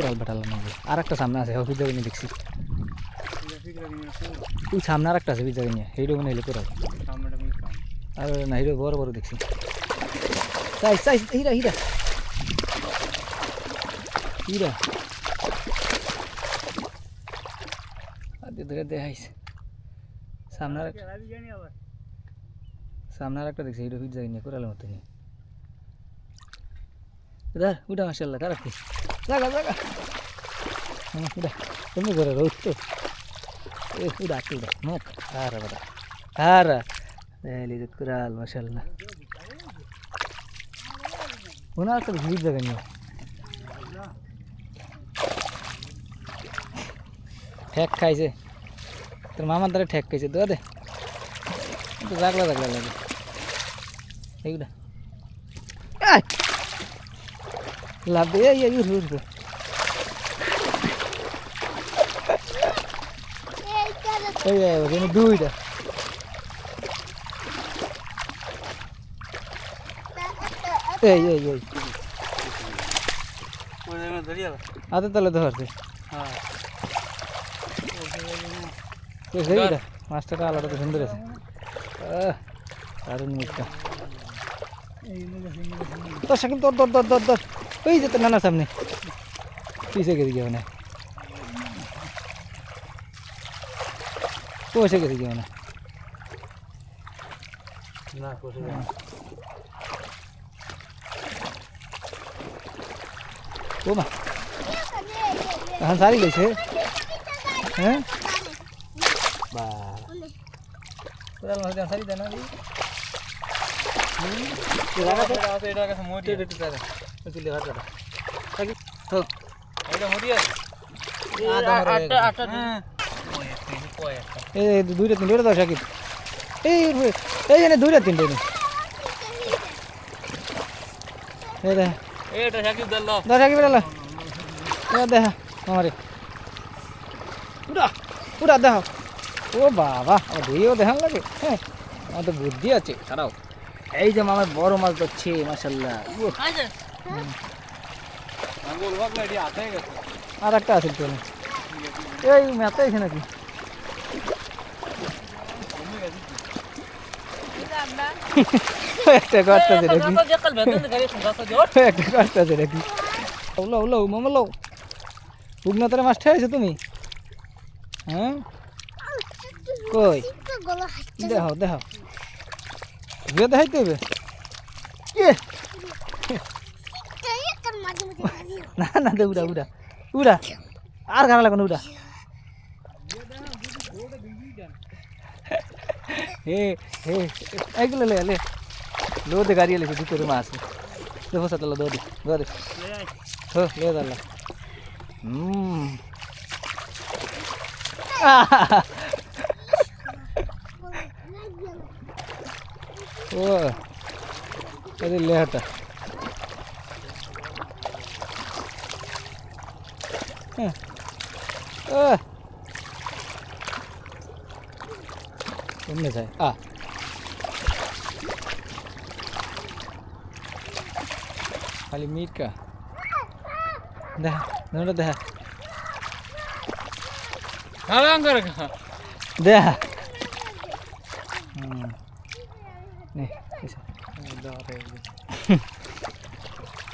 Coral বাটালাম নাকি আর একটা সামনে আছে জায়গায় নিয়ে দেখছি। ওই সামনে আর একটা আছে জায়গায় নিয়ে সেইটা মনে হইলে কোরাল। আর না হিরো বড় বড় দেখছি। চাই চাই হিরা হিরা হিরা ধরে দেখাইছে। সামনে সামনে আর একটা দেখছি হিরো ফিট জায়গায় নিয়ে কোরালের মতো নিয়ে উঠা মাসাল্লাহ তার রাখি জাগা জাগা। হুম, উঠা তুমি করে রোদ তো। এ উড়া উড়া মুখ হারা বড়া হারা দেখলি যে কুরাল মাসাল্লাহ ওনার একটা ভিড় জায়গা নিয়ে ঠেক খাইছে। তোর মামার দ্বারা ঠেক খাইছে দোয়া দে। রাগলা রাগলা লাগে। এইগুলা লাভ দে এই এই উঠ উঠ উঠ। এই দুইটা এই এই এই হাতে তলে ধরছে এইটা মাছটা আলাদা তো সুন্দর আছে দারুণ মুখটা তোর সাকিল তোর তোর তোর তোর তোর ওই যে তোর নানার সামনে পিছিয়ে গেছে গিয়ে মানে পয়সা গেছে গিয়ে মানে ও মা এখন সারি গেছে হ্যাঁ বা কোদাল মাছ দিয়ে সারি দেয় না রে? হুম? লাগা তো? কাটা। থাকি। এই এই দুইটা তিনটে ওটা দাও শাকিব এই এই এনে দুইটা তিনটে এনে। এই দেখ দেখা আমারে। উড়া উড়া দেখ ও বাবা আমার দুইও দেখান লাগে। হ্যাঁ আমার তো বুদ্ধি আছে। ছাড়াও এই যে আমার বড় মাছ ধরছে মাসাল্লাহ আর একটা আছে তো এই মেতে আছে নাকি? একটা নাকি? একটা করতেছে নাকি? লও মামা লও মাছ ঠেয়েছো তুমি? হ্যাঁ? কই? দেহ দেহ দেখাইতে না না, দে, উড়া উড়া। উড়া। আর গানা লাগানো উড়া। হে হে এইগুলো লে লে, লো। দে গাড়ি লেছে ভিতরে মাছ দেখো সাতলা দৌড়ি দৌড়ি হো, লে দাল্লা হুম ও আরে লে, হাটা। হ্যাঁ কেমনে যায়? আ। খালি মিট কা দেখা। দুটো দেখা দেখা। হুম। নে